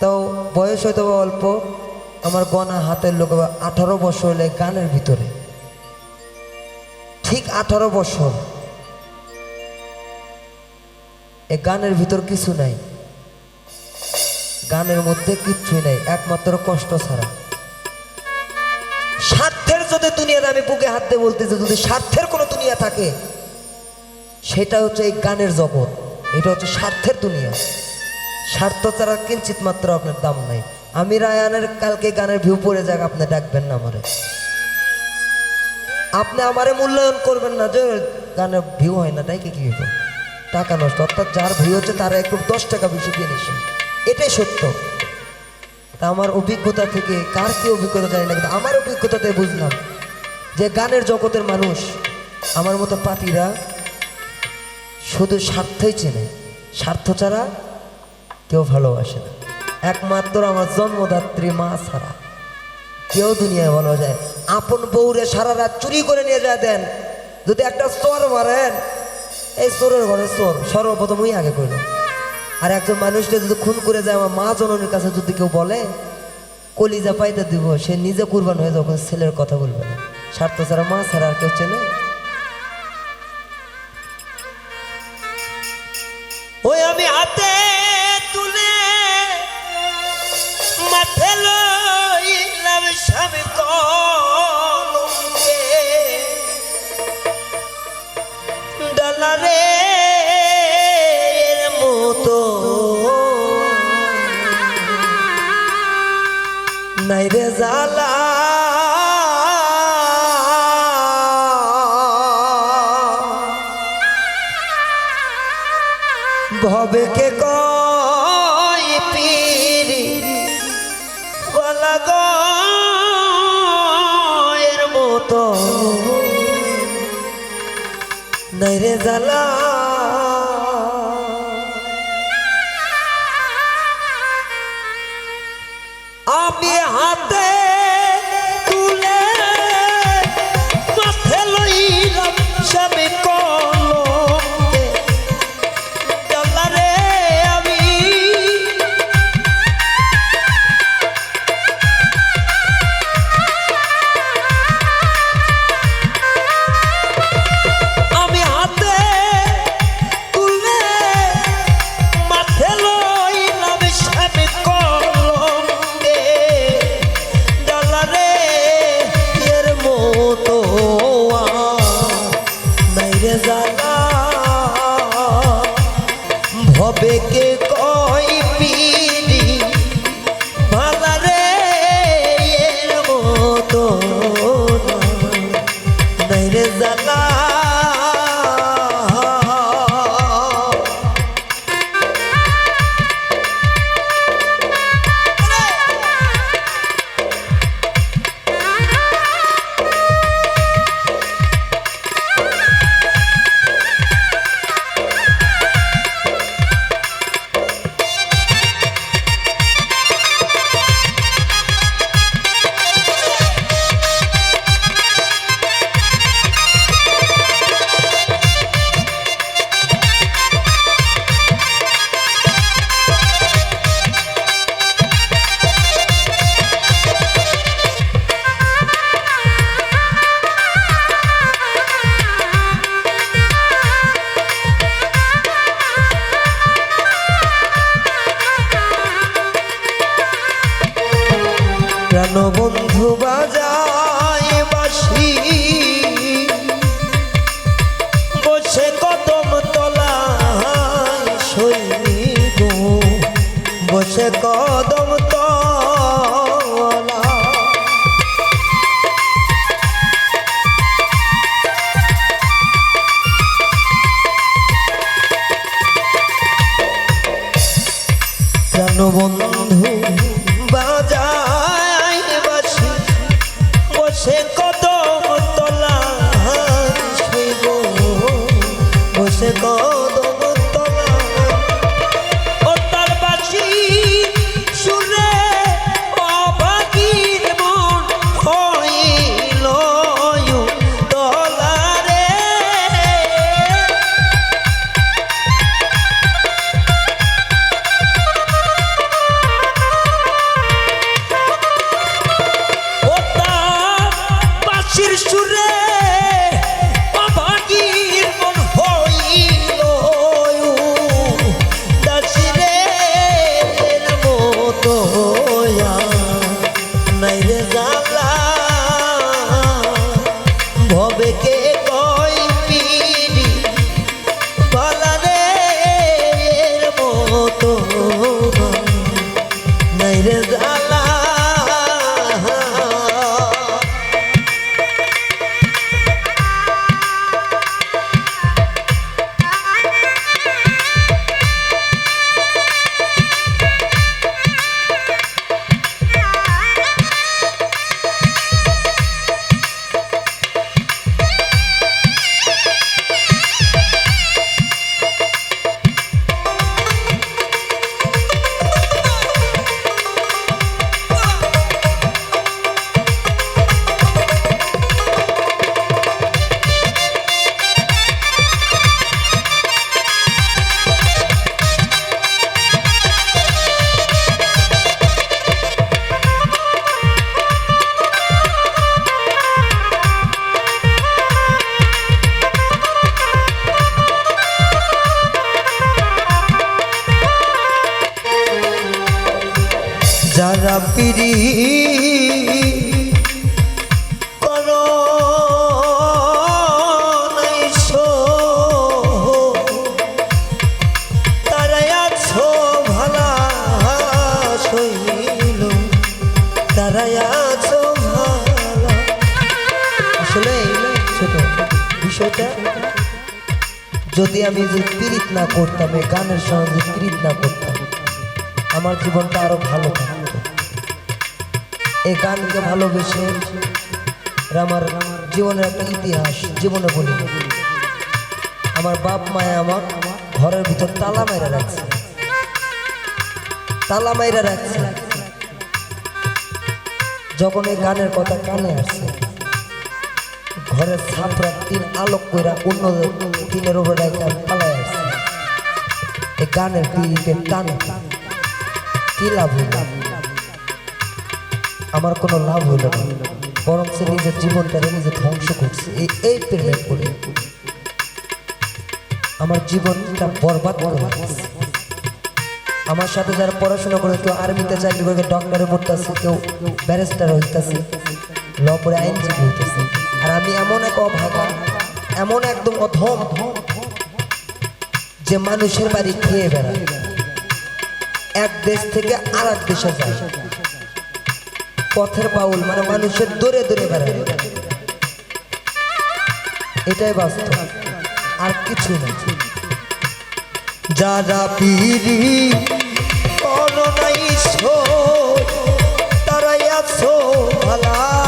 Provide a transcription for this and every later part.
তাও বয়স হয়তো অল্প, আমার গনা হাতের লোক আঠারো বছর হলে গানের ভিতরে। ঠিক আঠারো বছর। এ গানের ভিতর কিছু নাই। গানের মধ্যে কিচ্ছুই নাই, একমাত্র কষ্ট ছাড়া। স্বার্থের যদি দুনিয়ার আমি বুকে হাত দিয়ে বলতেছি যদি স্বার্থের কোনো দুনিয়া থাকে, সেটা হচ্ছে এই গানের জগৎ। এটা হচ্ছে স্বার্থের দুনিয়া। স্বার্থ ছাড়া কিঞ্চিত মাত্র আপনার দাম নাই। আমি রায়ানের কালকে গানের ভিউ পড়ে যাক, আপনি ডাকবেন না আমারে। আপনি আমারে মূল্যায়ন করবেন না যে গানের ভিউ হয় না, তাই কি হইব? টাকা নষ্ট, অর্থাৎ যার ভিউ হচ্ছে তারা একটু দশ টাকা বেশি দিয়ে এটাই সত্য। তা আমার অভিজ্ঞতা থেকে কার কি অভিজ্ঞতা জানি না, কিন্তু আমার অভিজ্ঞতাতে বুঝলাম যে গানের জগতের মানুষ আমার মতো পাতিরা শুধু স্বার্থই চেনে। স্বার্থ ছাড়া কেউ ভালোবাসে না। একমাত্র আমার জন্মদাত্রী মা ছাড়া। কেউ দুনিয়ায় ভালো যায় আপন বউরে সারা রাত চুরি করে নিয়ে যায় দেন। যদি একটা চোর মারেন, এই চোরের ঘরে চোর। সর্বপ্রথম ওই আগে করল আর একজন মানুষকে যদি খুন করে যায়, আমার মা জননীর কাছে যদি কেউ বলে, কলিজা পাইতে দিব, সে নিজে কুরবান হয়ে যখন ছেলের কথা বলবে না। স্বার্থ ছাড়া মা ছাড়া আর কেউ চেনে ভবে কে কয় বলা গলা গয়ের মতো। নাই রে ভবে কে বন্ধু বাজায় বাসি বসে কদম নাই রে জানলা। ভবে কে পিড়ি। ভালা আসলে যদি আমি যে পীড়িত না করতাম, এই গানের সঙ্গে পীড়িত না করতাম, আমার জীবনটা আরও ভালো থাকতো। এই গানকে ভালোবেসে আমার জীবনের একটা ইতিহাস জীবনে বলি আমার বাপ মায়ে আমার ঘরের ভিতর তালা মাইরা রাখছে। তালা মাইরা রাখছে। যখন এই গানের কথা কানে আসছে, ঘরের ছাপরা তিন আলোক কইরা অন্য তিনের উপরে পালায় আসছে। এই গানের পিড়িতে টানে। কি লাভ আমার কোনো লাভ হইল না। বরং সে নিজের জীবনটাকে নিজে ধ্বংস করছে। এই এই প্রেমে করে আমার জীবনটা বরবাদ দিয়েছে। আমার সাথে যারা পড়াশোনা করে, কেউ আর্মিতে চাকরি করে ডক্টরে পড়তেছে, কেউ ব্যারিস্টার হইতেছে ল পড়ে আইনজীবী হইতেছে। আর আমি এমন এক অভাগা, এমন একদম অধম যে মানুষের বাড়ি খেয়ে বেড়ায়। এক দেশ থেকে আর এক দেশে যায়। পথের বাউল মানে মানুষের দূরে দূরে বেড়ায়। এটাই বাস্তব। আর কিছু না। যারা পিড়ি করো নাই তারাই আছো, ভালা।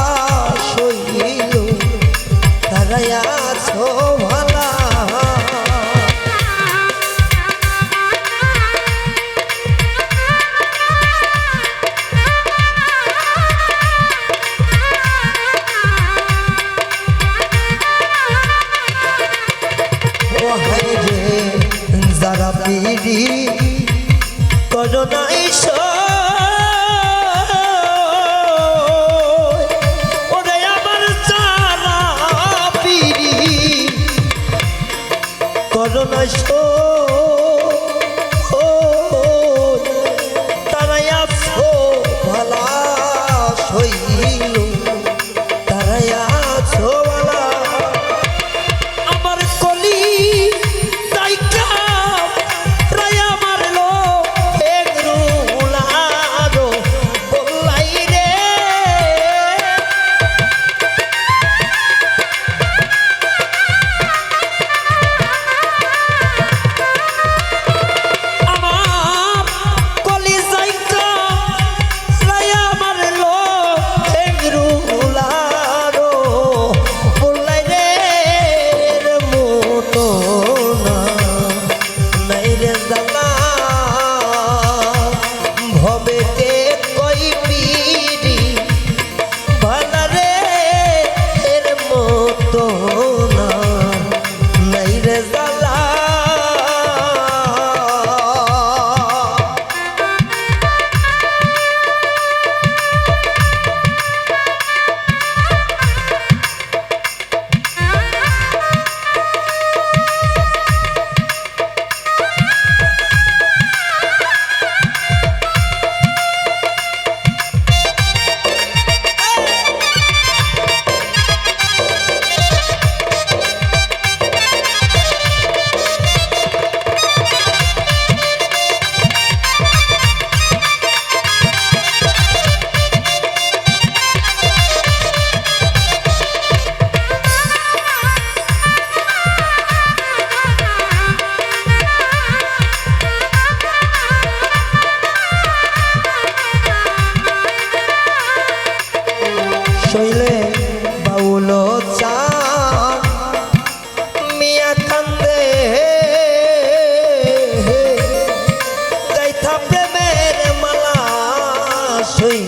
সই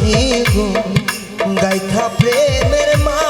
গাইথা প্রেমের মালা